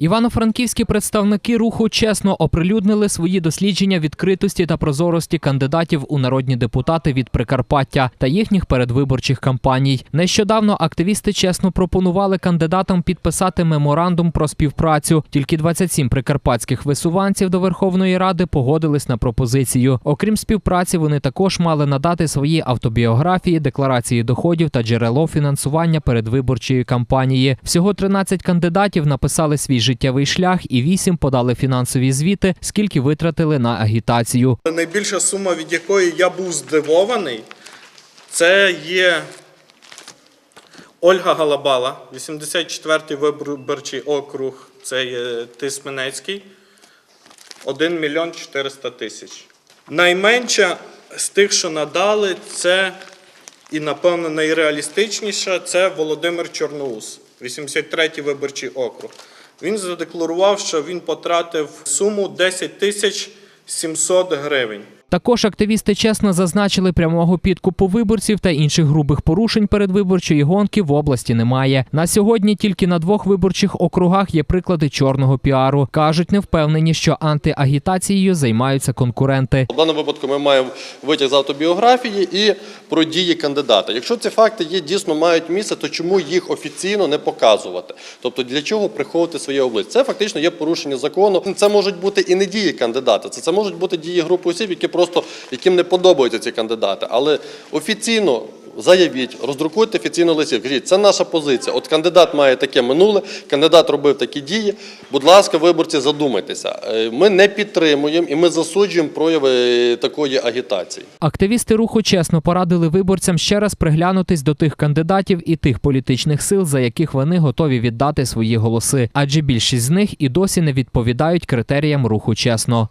Івано-франківські представники руху чесно оприлюднили свої дослідження відкритості та прозорості кандидатів у народні депутати від Прикарпаття та їхніх передвиборчих кампаній. Нещодавно активісти чесно пропонували кандидатам підписати меморандум про співпрацю. Тільки 27 прикарпатських висуванців до Верховної Ради погодились на пропозицію. Окрім співпраці, вони також мали надати свої автобіографії, декларації доходів та джерело фінансування передвиборчої кампанії. Всього 13 кандидатів написали свій життєвий шлях і 8 подали фінансові звіти, скільки витратили на агітацію. Найбільша сума, від якої я був здивований, це є Ольга Галабала, 84-й виборчий округ, це є Тисменецький, 1 мільйон 400 тисяч. Найменша з тих, що надали, це і, напевно, найреалістичніша це Володимир Чорноус, 83-й виборчий округ. Він задекларував, що він потратив суму 10 тисяч 700 гривень. Також активісти чесно зазначили, прямого підкупу виборців та інших грубих порушень передвиборчої гонки в області немає. На сьогодні тільки на двох виборчих округах є приклади чорного піару. кажуть, не впевнені, що антиагітацією займаються конкуренти. В даному випадку ми маємо витяг з автобіографії і про дії кандидата. Якщо ці факти є дійсно мають місце, то чому їх офіційно не показувати? Тобто для чого приховувати своє обличчя? Це фактично є порушення закону. Це можуть бути і не дії кандидата, це, можуть бути дії групи осіб, які просто яким не подобаються ці кандидати. Але офіційно. Заявіть, роздрукуйте офіційно листів. Кажіть, це наша позиція. От кандидат має таке минуле, кандидат робив такі дії. Будь ласка, виборці, задумайтеся. Е, Ми не підтримуємо і ми засуджуємо прояви такої агітації. Активісти руху чесно порадили виборцям ще раз приглянутись до тих кандидатів і тих політичних сил, за яких вони готові віддати свої голоси, адже більшість з них і досі не відповідають критеріям руху чесно.